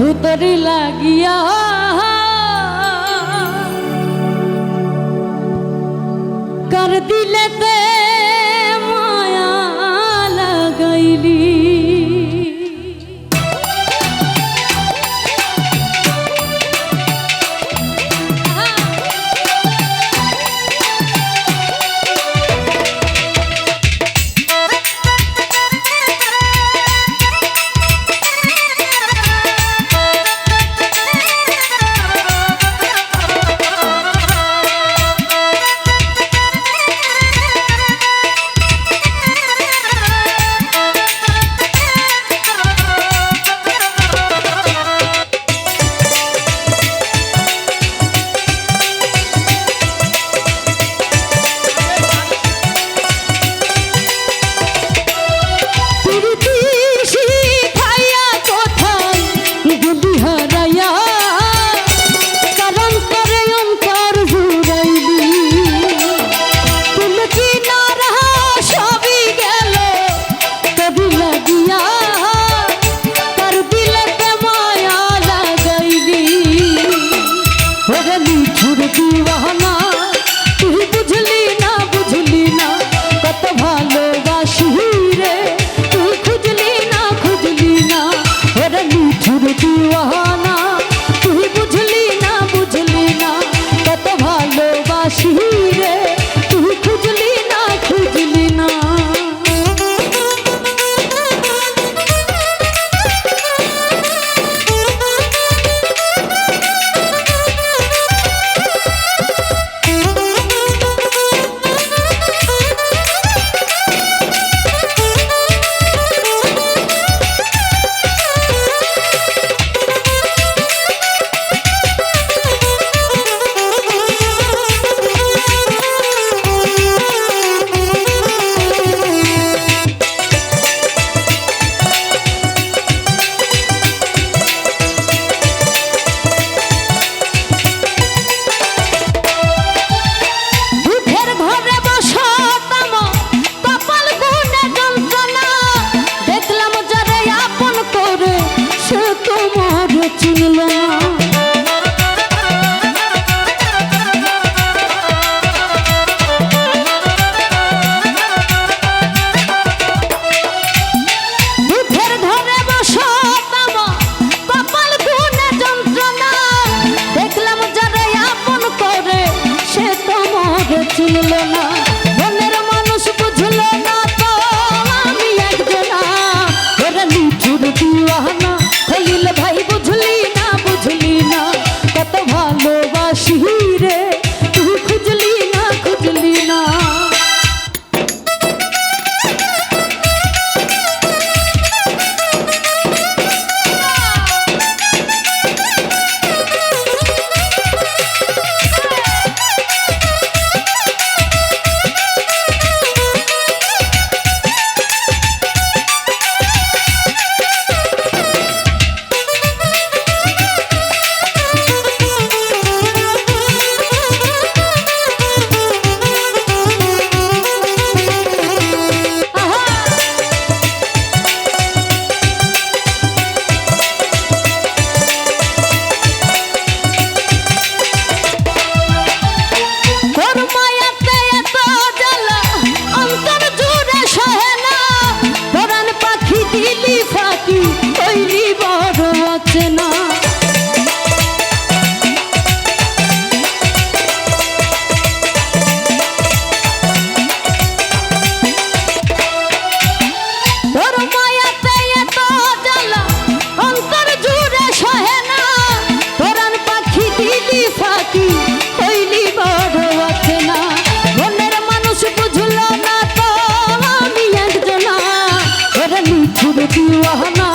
শুধু তোর লাগিয়া কর দিলে মায়া লাগাইলি? মধুর দিওয়ানা না শুধু তুই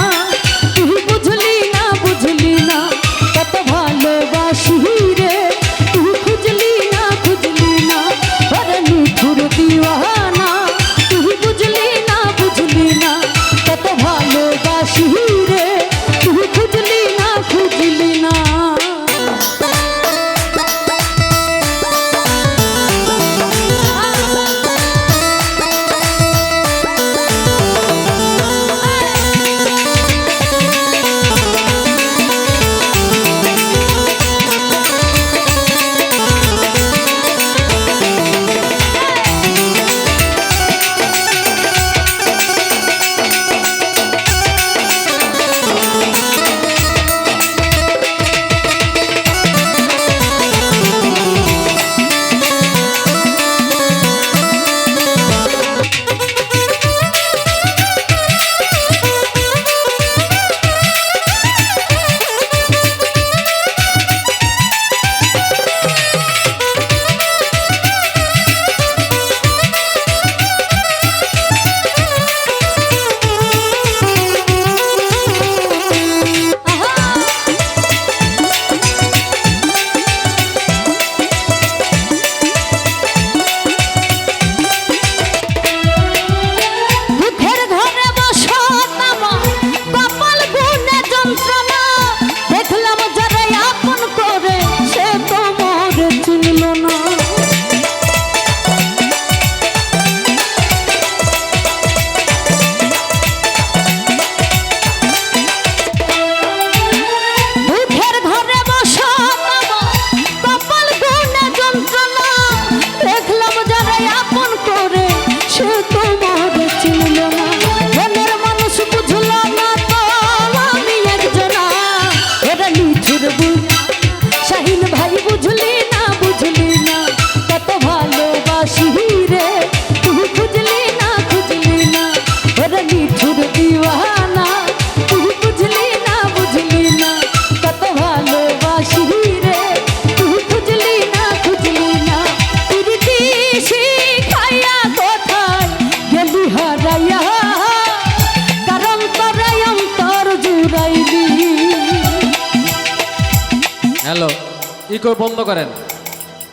সে তোমার ইকো বন্ধ করেন।